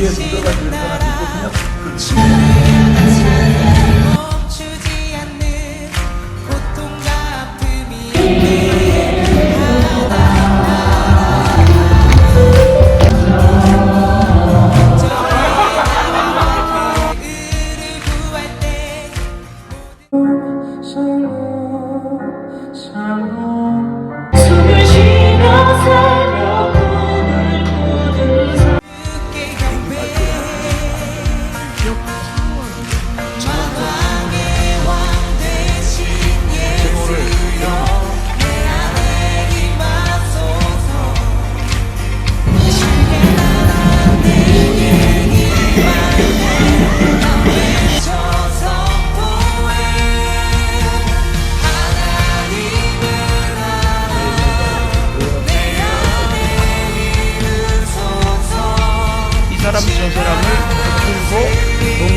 귀에 들어가 될 것 같은 그냥 그치. Sango, Sango. 사람 지정서라는 그 통보